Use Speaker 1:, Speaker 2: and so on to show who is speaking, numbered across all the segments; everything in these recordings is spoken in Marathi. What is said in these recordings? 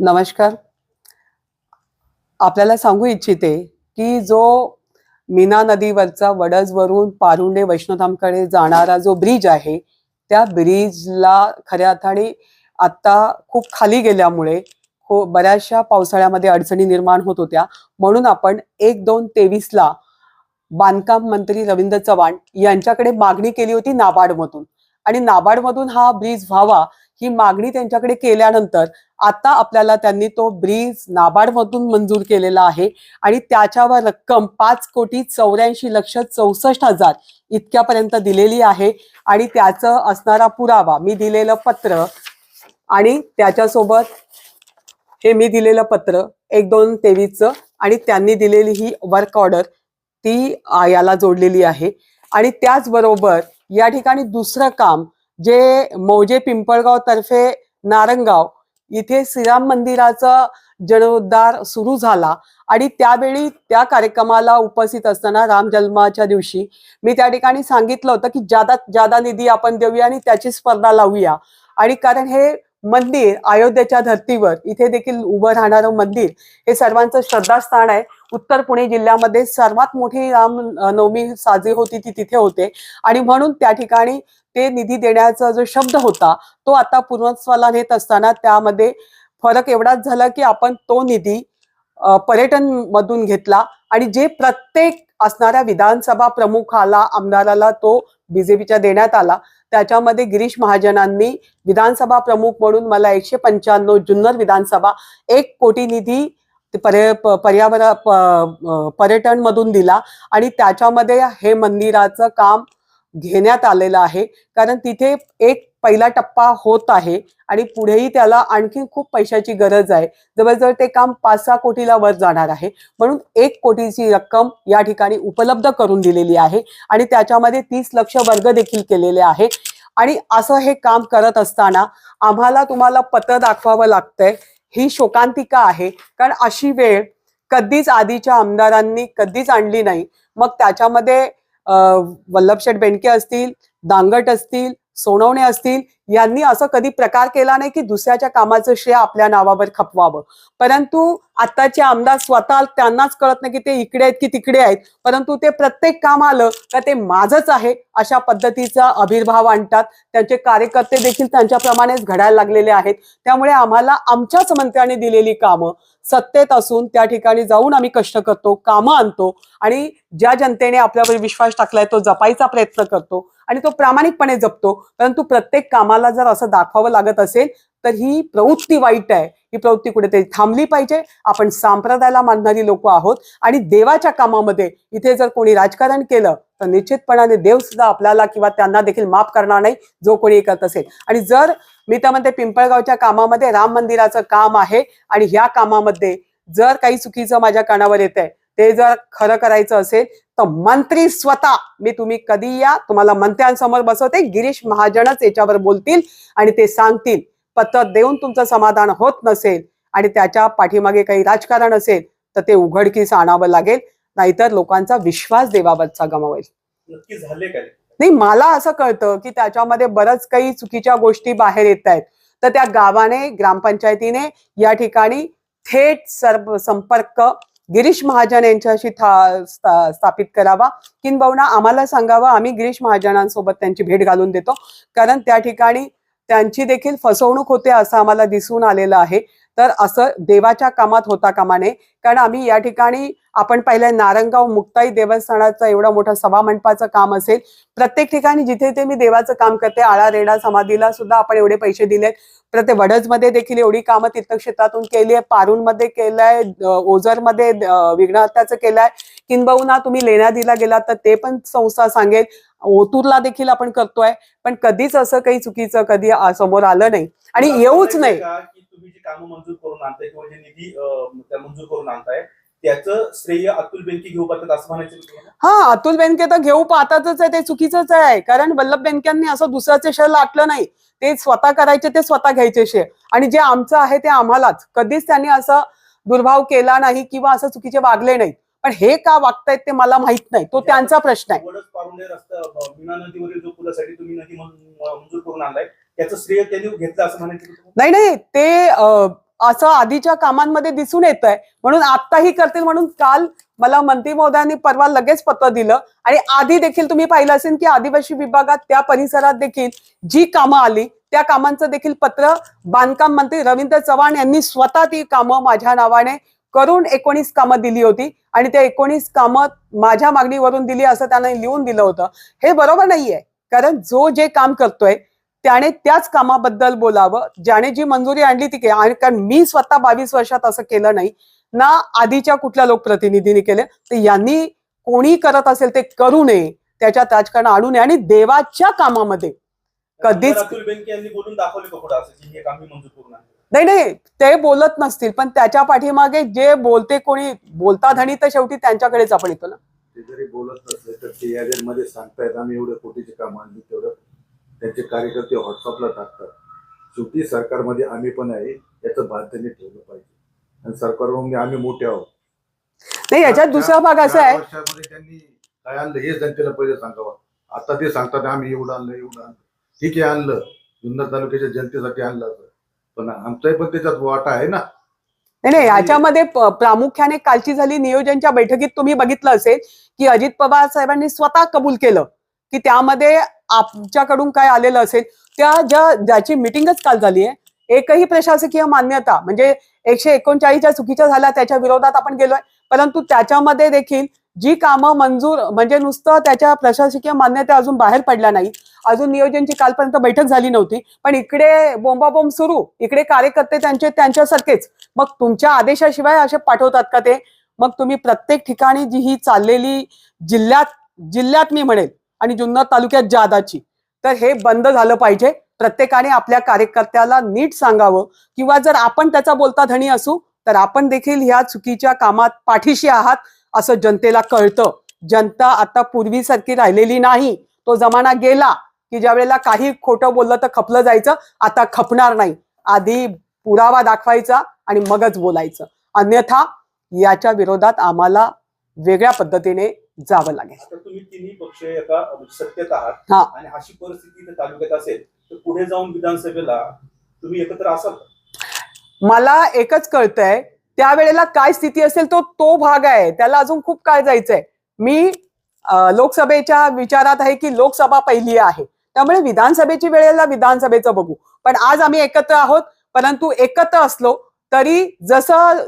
Speaker 1: नमस्कार. आपल्याला सांगू इच्छिते की जो मीना नदीवरचा वडजवरून पारुंडे वैष्णोधामकडे जाणारा जो ब्रिज आहे त्या ब्रिजला खऱ्या अर्थाने आता खूप खाली गेल्यामुळे हो बऱ्याचशा पावसाळ्यामध्ये अडचणी निर्माण होत होत्या. म्हणून आपण एक दोन तेवीसला बांधकाम मंत्री रवींद्र चव्हाण यांच्याकडे मागणी केली होती नाबार्डमधून. आणि नाबार्डमधून हा ब्रिज व्हावा ही मागणी त्यांच्याकडे केल्यानंतर आता आपल्याला त्यांनी तो ब्रिज नाबार्डमधून मंजूर केलेला आहे. आणि त्याच्यावर रक्कम पाच कोटी चौऱ्याऐंशी लक्ष चौसष्ट हजार इतक्यापर्यंत दिलेली आहे. आणि त्याचं असणारा पुरावा मी दिलेलं पत्र आणि त्याच्यासोबत हे मी दिलेलं पत्र एक दोन तेवीसचं आणि त्यांनी दिलेली ही वर्क ऑर्डर ती याला जोडलेली आहे. आणि त्याचबरोबर या ठिकाणी दुसरं काम जे मौजे पिंपळगाव तर्फे नारंगाव इथे श्रीराम मंदिराचा जीर्णोद्धार सुरू झाला. आणि त्यावेळी त्या कार्यक्रमाला उपस्थित असताना राम जन्माच्या दिवशी मी त्या ठिकाणी सांगितलं होतं की जादा जादा निधी आपण देऊया आणि त्याची स्पर्धा लावूया. आणि कारण हे मंदिर अयोध्येच्या धर्तीवर इथे देखील उभं राहणारं मंदिर हे सर्वांचं श्रद्धास्थान आहे. उत्तर पुणे जिल्ह्यामध्ये सर्वात मोठी राम नवमी साजरी होती ती तिथे होते. आणि म्हणून त्या ठिकाणी ते निधी देण्याचा जो शब्द होता तो आता पूर्णत्वाला नेत असताना त्यामध्ये फरक एवढाच झाला की आपण तो निधी पर्यटन मधून घेतला. आणि जे प्रत्येक असणाऱ्या विधानसभा प्रमुखाला आमदाराला तो बीजेपीच्या देण्यात आला. त्याच्यामध्ये गिरीश महाजनांनी विधानसभा प्रमुख म्हणून मला एकशे पंच्याण्णव जुन्नर विधानसभा एक कोटी निधी ते पर्य पर्यावरण पर्यटन मधून दिला. आणि त्याच्यामध्ये हे मंदिराचं काम घेण्यात आलेलं आहे. कारण तिथे एक पहिला टप्पा होत आहे आणि पुढेही त्याला आणखी खूप पैशाची गरज आहे. जवळजवळ ते काम पाच सहा कोटीला वर जाणार आहे. म्हणून एक कोटीची रक्कम या ठिकाणी उपलब्ध करून दिलेली आहे. आणि त्याच्यामध्ये तीस लक्ष वर्ग देखील केलेले आहे. आणि असं हे काम करत असताना आम्हाला तुम्हाला पत्र दाखवावं लागतंय. ही शोकांतिका आहे. कारण अशी वेळ कधीच आधीच्या आमदारांनी कधीच आणली नाही. मग त्याच्यामध्ये वल्लभशेठ बेंडके असतील दांगट असतील सोनवणे असतील यांनी असं कधी प्रकार केला नाही की दुसऱ्याच्या कामाचं श्रेय आपल्या नावावर खपवावं. परंतु आताचे आमदार स्वतः त्यांनाच कळत नाही की ते इकडे आहेत की तिकडे आहेत. परंतु ते प्रत्येक काम आलं का ते माझंच आहे अशा पद्धतीचा आविर्भाव आणतात. त्यांचे कार्यकर्ते देखील त्यांच्याप्रमाणेच घडायला लागलेले आहेत. त्यामुळे आम्हाला आमच्याच मंत्र्यांनी दिलेली कामं सत्तेत असून त्या ठिकाणी जाऊन आम्ही कष्ट करतो कामं आणतो आणि ज्या जनतेने आपल्यावर विश्वास टाकलाय तो जपायचा प्रयत्न करतो. आणि तो प्रामाणिकपणे जपतो. परंतु प्रत्येक कामाला जर असं दाखवावं लागत असेल तर ही प्रवृत्ती वाईट आहे. ही प्रवृत्ती कुठेतरी थांबली पाहिजे. आपण संप्रदायाला मानणारी लोक आहोत आणि देवाच्या कामामध्ये इथे जर कोणी राजकारण केलं तर निश्चितपणाने देव सुद्धा आपल्याला किंवा त्यांना देखील माफ करणार नाही जो कोणी करत असेल. आणि जर मी तर म्हणते पिंपळगावच्या कामामध्ये राम मंदिराचं काम आहे आणि ह्या कामामध्ये जर काही चुकीचं माझ्या कानावर येत आहे ते जर खरं करायचं असेल तर मंत्री स्वतः मी तुम्ही कधी या तुम्हाला मंत्र्यांसमोर बसवते गिरीश महाजनच याच्यावर बोलतील आणि ते सांगतील. पत्र देऊन तुमचं समाधान होत नसेल आणि त्याच्या पाठीमागे काही राजकारण असेल तर ते उघडकीस आणावं लागेल. नाहीतर लोकांचा विश्वास देवावरचा गमावेल.
Speaker 2: नक्की झाले काय?
Speaker 1: नाही मला असं कळतं की त्याच्यामध्ये बरंच काही चुकीच्या गोष्टी बाहेर येत आहेत. तर त्या गावाने ग्रामपंचायतीने या ठिकाणी थेट सर्व संपर्क गिरीश महाजन यांच्याशी था- स्था- स्थापित करावा. किंबहुना आम्हाला सांगावं आम्ही गिरीश महाजनांसोबत त्यांची भेट घालून देतो. कारण त्या ठिकाणी त्यांची देखील फसवणूक होते असं आम्हाला दिसून आलेलं आहे. तर असं देवाच्या कामात होता कामा नये कारण आम्ही या ठिकाणी आपण पाहिलं नारंगाव मुक्ताई देवस्थानाचं एवढं मोठं सभा मंडपाचं काम असेल. प्रत्येक ठिकाणी जिथे ते मी देवाचं काम करते आळा रेडा समाधीला सुद्धा आपण एवढे पैसे दिलेत. प्रत्येक वडजमध्ये देखील एवढी कामं तीर्थक्षेत्रातून केली आहे पारूनमध्ये केलंय ओझरमध्ये विघ्नहत्याचं केलंय किंबहुना तुम्ही लेण्यादीला गेलात तर ते पण संस्था सांगेल. ओतूरला देखील आपण करतोय पण कधीच असं काही चुकीचं कधी समोर आलं नाही. आणि येऊच नाही.
Speaker 2: तुम्ही जी कामं मंजूर करून आणताय किंवा जे निधी मंजूर करून आणताय त्याचं श्रेय अतुल बेनके घेऊ पाहतात असं म्हणायचं?
Speaker 1: हा अतुल बेनके तर घेऊ पाहतातच आहे ते चुकीचंच आहे कारण वल्लभ बेनक्यांनी असं दुसऱ्याचे शेअर लाटलं नाही. ते स्वतः करायचे ते स्वतः घ्यायचे शेअर. आणि जे आमचं आहे ते आम्हालाच. कधीच त्यांनी असा दुर्भाव केला नाही किंवा असं चुकीचे वागले नाहीत. पण हे का वागतायत ते मला माहीत नाही. तो त्यांचा प्रश्न आहे.
Speaker 2: त्याचं श्रेय त्यांनी घेतलं असं म्हणायचं
Speaker 1: नाही नाही ते असं आधीच्या कामांमध्ये दिसून येत आहे म्हणून आत्ताही करतील म्हणून काल मला मंत्री महोदयांनी परवा लगेच पत्र दिलं. आणि आधी देखील तुम्ही पाहिलं असेल की आदिवासी विभागात त्या परिसरात देखील जी कामं आली त्या कामांचं देखील पत्र बांधकाम मंत्री रवींद्र चव्हाण यांनी स्वतः ती कामं माझ्या नावाने करून एकोणीस कामं दिली होती. आणि त्या एकोणीस कामं माझ्या मागणीवरून दिली असं त्यांना लिहून दिलं होतं. हे बरोबर नाहीये. कारण जो जे काम करतोय त्याने त्याच कामाबद्दल बोलावं. ज्याने जी मंजुरी आणली ती के- आणि कारण मी स्वतः बावीस वर्षात असं केलं नाही ना आधीच्या कुठल्या लोकप्रतिनिधींनी केले तर यांनी कोणी करत असेल ते करू नये त्याच्यात राजकारण आणू नये आणि देवाच्या कामामध्ये कधीच-
Speaker 2: हे
Speaker 1: नाही नाही ते बोलत नसतील पण त्याच्या पाठीमागे जे बोलते कोणी बोलता धणी तर शेवटी त्यांच्याकडेच आपण येतो ना.
Speaker 3: ते जरी बोलत नसले तर ते याद्यांमध्ये सांगतायत आम्ही एवढ्या कोटीचे काम आणली तेवढं त्यांचे कार्यकर्ते व्हॉट्सअपला टाकतात. शेवटी सरकारमध्ये आम्ही पण आहे याचं त्यांनी ठेवलं पाहिजे. आणि सरकारमध्ये आम्ही मोठे आहोत.
Speaker 1: नाही याच्यात दुसरा भाग असा आहे.
Speaker 3: त्यांनी काय आणलं हे जनतेला पहिले सांगावं. आता ते सांगतात आम्ही एवढं आणलं एवढं आणलं. ठीक आहे आणलं. जुन्नर तालुक्याच्या जनतेसाठी आणलं असं. पण आमचाही पण त्याच्यात वाटा आहे ना.
Speaker 1: नाही नाही याच्यामध्ये प्रामुख्याने कालची झाली नियोजनच्या बैठकीत तुम्ही बघितलं असेल की अजित पवार साहेबांनी स्वतः कबूल केलं की त्यामध्ये आमच्याकडून काय आलेलं असेल त्या ज्या ज्याची मिटिंगच काल झाली आहे एकही प्रशासकीय मान्यता म्हणजे एकशे एकोणचाळीसच्या चुकीच्या झाल्या त्याच्या विरोधात आपण गेलोय परंतु त्याच्यामध्ये देखील जी कामं मंजूर म्हणजे नुसतं त्याच्या प्रशासकीय मान्यता अजून बाहेर पडल्या नाही अजून नियोजनची कालपर्यंत बैठक झाली नव्हती पण इकडे बोंबाबोंब सुरू इकडे कार्यकर्ते त्यांचे त्यांच्यासारखेच. मग तुमच्या आदेशाशिवाय असे पाठवतात का ते? मग तुम्ही प्रत्येक ठिकाणी जी ही चाललेली जिल्ह्यात जिल्ह्यात मी म्हणेल आणि जुन्नर तालुक्यात जादाची. तर हे बंद झालं पाहिजे. प्रत्येकाने आपल्या कार्यकर्त्याला नीट सांगावं. किंवा जर आपण त्याचा बोलता धनी असू तर आपण देखील ह्या चुकीच्या कामात पाठीशी आहात असं जनतेला कळतं. जनता आता पूर्वीसारखी राहिलेली नाही. तो जमाना गेला की ज्या वेळेला काही खोटं बोललं तर खपलं जायचं. आता खपणार नाही. आधी पुरावा दाखवायचा आणि मगच बोलायचं. अन्यथा याच्या विरोधात आम्हाला वेगळ्या पद्धतीने जावं लागेल.
Speaker 2: आता तुम्ही तिन्ही पक्ष एका म्हणजे सत्तेत आहात
Speaker 1: हा.
Speaker 2: आणि अशी परिस्थिती तालुक्यात असेल तर पुढे जाऊन विधानसभेला तुम्ही एकत्र असाल का?
Speaker 1: मला एकच कळतंय त्यावेळेला काय स्थिती असेल तो तो भाग आहे. त्याला अजून खूप काय जायचंय. मी अं, लोकसभेच्या विचारात आहे की लोकसभा पहिली आहे. त्यामुळे विधानसभेची वेळेला विधानसभेचं बघू. पण आज आम्ही एकत्र आहोत परंतु एकत्र असलो तरी जसं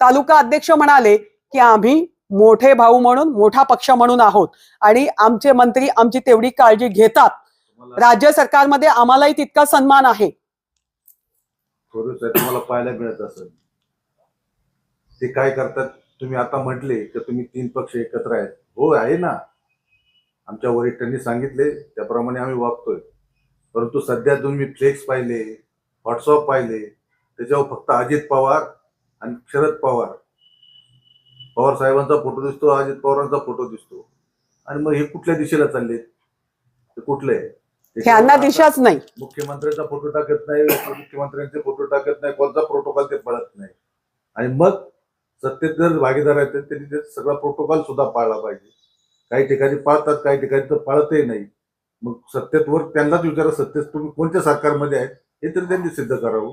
Speaker 1: तालुका अध्यक्ष म्हणाले की आम्ही मोठे भाऊ म्हणून मोठा पक्ष म्हणून आहोत. आणि आमचे मंत्री आमची तेवढी काळजी घेतात. राज्य सरकारमध्ये आम्हालाही तितका सन्मान आहे.
Speaker 3: तुम्हाला पाहायला मिळत असेल. ते काय करतात तुम्ही आता म्हटले की तुम्ही तीन पक्ष एकत्र आहेत. हो आहे ना. आमच्या वरिष्ठांनी सांगितले त्याप्रमाणे आम्ही वागतोय. परंतु सध्या तुम्ही फ्लेक्स पाहिले व्हॉट्सअप पाहिले त्याच्यावर फक्त अजित पवार आणि शरद पवार. पवार साहेबांचा फोटो दिसतो अजित पवारांचा फोटो दिसतो. आणि मग हे कुठल्या दिशेला चालले? ते कुठले?
Speaker 1: ह्यांना दिशाच नाही.
Speaker 3: मुख्यमंत्र्यांचा फोटो टाकत नाही मुख्यमंत्र्यांचे फोटो टाकत नाही कोणता प्रोटोकॉल ते पळत नाही. आणि मग सत्तेत जर भागीदार आहेत तर त्यांनी ते सगळा प्रोटोकॉल सुद्धा पाळला पाहिजे. काही ठिकाणी पाळतात काही ठिकाणी तर पाळतही नाही. मग सत्तेतवर त्यांनाच विचारा सत्तेत तुम्ही कोणत्या सरकारमध्ये आहेत हे तरी त्यांनी सिद्ध करावं.